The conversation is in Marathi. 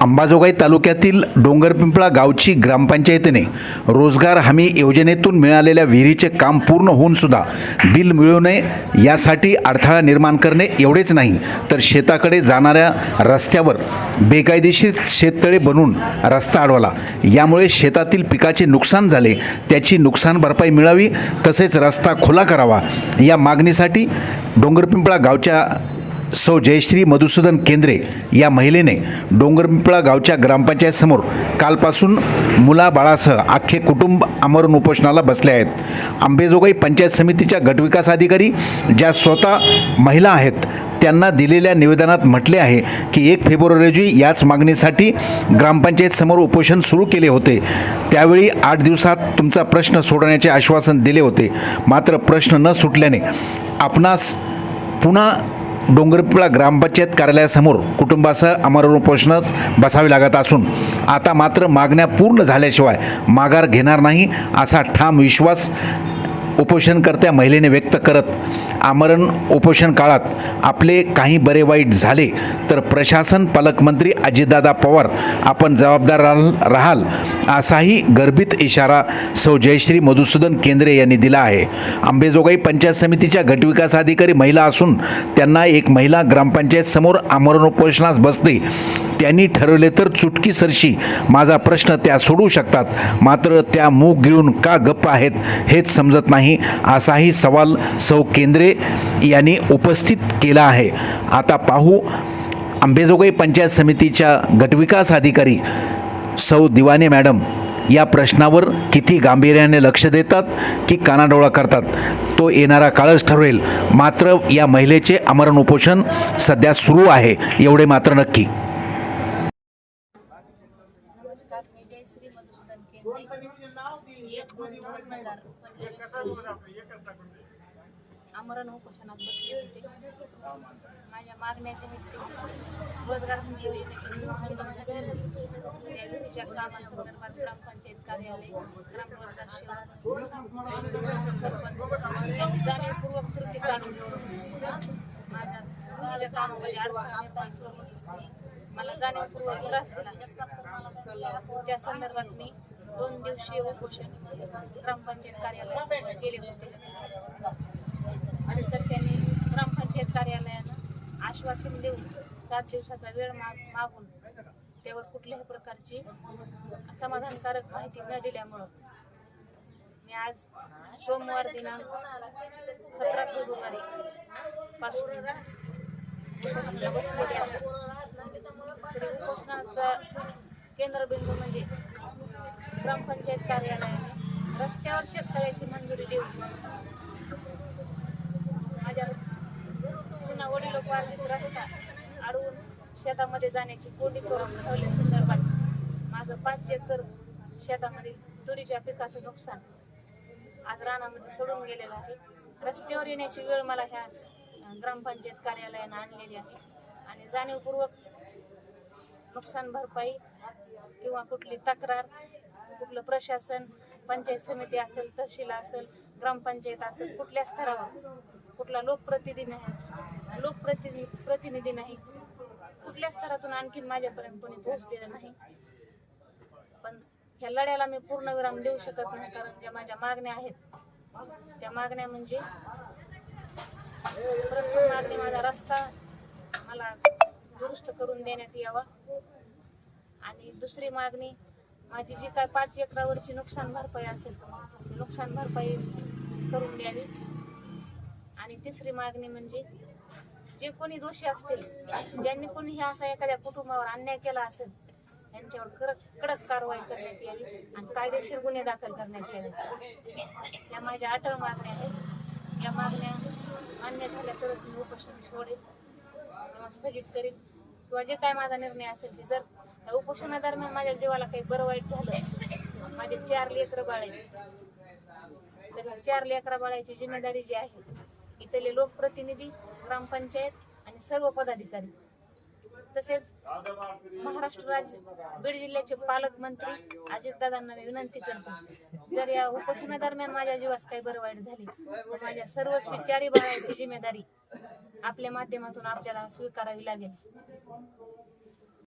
अंबाजोगाई तालुक्यातील डोंगरपिंपळा गावची ग्रामपंचायतीने रोजगार हमी योजनेतून मिळालेल्या विहिरीचे काम पूर्ण होऊन सुद्धा बिल मिळू नये यासाठी अडथळा निर्माण करणे एवढेच नाही तर शेताकडे जाणाऱ्या रस्त्यावर बेकायदेशीर शेततळे बनवून रस्ता अडवला. यामुळे शेतातील पिकाचे नुकसान झाले त्याची नुकसान भरपाई मिळावी तसेच रस्ता खुला करावा या मागणीसाठी डोंगरपिंपळा गावच्या सौ जयश्री मधुसूदन केंद्रे या महिलेने डोंगरपिंपळा गावच्या ग्रामपंचायतसमोर कालपासून मुलाबाळासह अख्खे कुटुंब आमरण उपोषणाला बसले आहेत. आंबेजोगाई पंचायत समितीच्या गटविकास अधिकारी ज्या स्वतः महिला आहेत त्यांना दिलेल्या निवेदनात म्हटले आहे की एक फेब्रुवारी रोजी याच मागणीसाठी ग्रामपंचायत समोर उपोषण सुरू केले होते. त्यावेळी आठ दिवसात तुमचा प्रश्न सोडवण्याचे आश्वासन दिले होते. मात्र प्रश्न न सुटल्याने आपणास पुन्हा डोंगरपिळा ग्रामपंचायत कार्यालयासमोर कुटुंबासह अमरण उपोषणास बसावे लागत असून आता मात्र मागण्या पूर्ण झाल्याशिवाय माघार घेणार नाही असा ठाम विश्वास उपोषणकर्त्या महिलेने व्यक्त करत आमरण उपोषण काळात आपले काही बरे वाईट झाले तर प्रशासन पालकमंत्री अजितदादा पवार आपण जबाबदार राहाल असाही गर्भित इशारा सौ जयश्री मधुसूदन केंद्रे यांनी दिला आहे. आंबेजोगाई पंचायत समितीच्या गटविकास अधिकारी महिला असून त्यांना एक महिला ग्रामपंचायत समोर आमरण उपोषणास बसते. त्यांनी ठरवले तर चुटकी सरशी माझा प्रश्न त्या सोडू शकतात मात्र त्या मूग गिळून का गप्प आहेत हेच समजत नाही. असाही सवाल सौ केंद्रे यांनी उपस्थित केला आहे. आता पाहू आंबेजोगाई पंचायत समितीच्या गटविकास अधिकारी सौ दिवाने मॅडम या प्रश्नावर किती गांभीर्याने लक्ष देतात की कानाडोळा करतात तो येणारा काळच ठरवेल मात्र या महिलेचे अमरण उपोषण सध्या सुरू आहे एवढे मात्र नक्की. नमस्कार मी जयश्री मधुसूदन केंद्रे। एक दोन दोन हज़ार आमरण उपोषणात बसले होते। माझ्या मागण्याच्या रोज़गार हमी योजनेसाठी या विधीच्या कामासंदर्भात ग्रामपंचायत कार्यालय ग्राम रोज़गार सेवा सरपंच जाणीवपूर्वक कृती काढून माझ्या विधीच्या कामामध्ये करून मला जाणीवपूर्वक त्रास दिला त्या संदर्भात मी दोन दिवसीय उपोषण ग्रामपंचायत कार्यालयात केले होते. नंतर त्यांनी ग्रामपंचायत कार्यालयानं आश्वासन देऊन सात दिवसाचा वेळ माग मागून त्यावर कुठल्याही प्रकारची समाधानकारक माहिती न दिल्यामुळं मी आज सोमवार दिनांक सतरा फेब्रुवारी पासून बसलेली आहे उपोषणाचा केंद्रबिंदू म्हणजे ग्रामपंचायत कार्यालयाने रस्त्यावर शेतकऱ्याची मंजुरी देऊन माझ्या जुना वडिलोपार्जित रस्ता अडवून शेतामध्ये जाण्याची कोंडी करून ठेवल्या संदर्भात माझं पाच एकर शेतामध्ये तुरीच्या पिकाचं नुकसान आज रानामध्ये सोडून गेलेलं आहे. रस्त्यावर येण्याची वेळ मला ह्या ग्रामपंचायत कार्यालयानं आणलेली आहे आणि जाणीवपूर्वक नुकसान भरपाई किंवा कुठली तक्रार कुठलं प्रशासन पंचायत समिती असेल तहसील असेल ग्रामपंचायत असेल कुठल्या स्तरावर कुठला लोकप्रतिनिधी नाही लोकप्रतिनिधी प्रतिनिधी नाही कुठल्या स्तरातून आणखीन माझ्यापर्यंत कोणी पोहोचलेलं नाही. पण ह्या लढ्याला मी पूर्णविराम देऊ शकत नाही कारण ज्या माझ्या मागण्या आहेत त्या मागण्या म्हणजे प्रथम मागणी माझा रस्ता मला दुरुस्त करून देण्यात यावा. आणि दुसरी मागणी माझी जी काय पाच एकरावरची नुकसान भरपाई असेल नुकसान भरपाई करून द्यावी. आणि तिसरी मागणी म्हणजे जे कोणी दोषी असतील ज्यांनी कोणी ह्या असा एखाद्या कुटुंबावर अन्याय केला असेल त्यांच्यावर कडक कडक कारवाई करण्यात यावी आणि कायदेशीर गुन्हे दाखल करण्यात यावे. या माझ्या अटळ मागण्या आहेत. या मागण्या मान्य झाल्या तरच मी उपोषण सोडेल स्थगित करीन किंवा जे काय माझा निर्णय असेल ते जर उपोषणादरम्यान माझ्या जीवाला काही बरं वाईट झालं माझे चार लेकरं बाळ आहेत तर चार लेकरं बाळाची जिम्मेदारी जी आहे इथले लोकप्रतिनिधी ग्रामपंचायत आणि सर्व पदाधिकारी. तसेच महाराष्ट्र राज्य बीड जिल्ह्याचे पालकमंत्री अजितदादांना मी विनंती करतो जर या उपोषणादरम्यान माझ्या जीवास काही बरं वाईट झाली तर माझ्या सर्वस्वी चारी बाळाची जिम्मेदारी आपल्या माध्यमातून आपल्याला स्वीकारावी लागेल.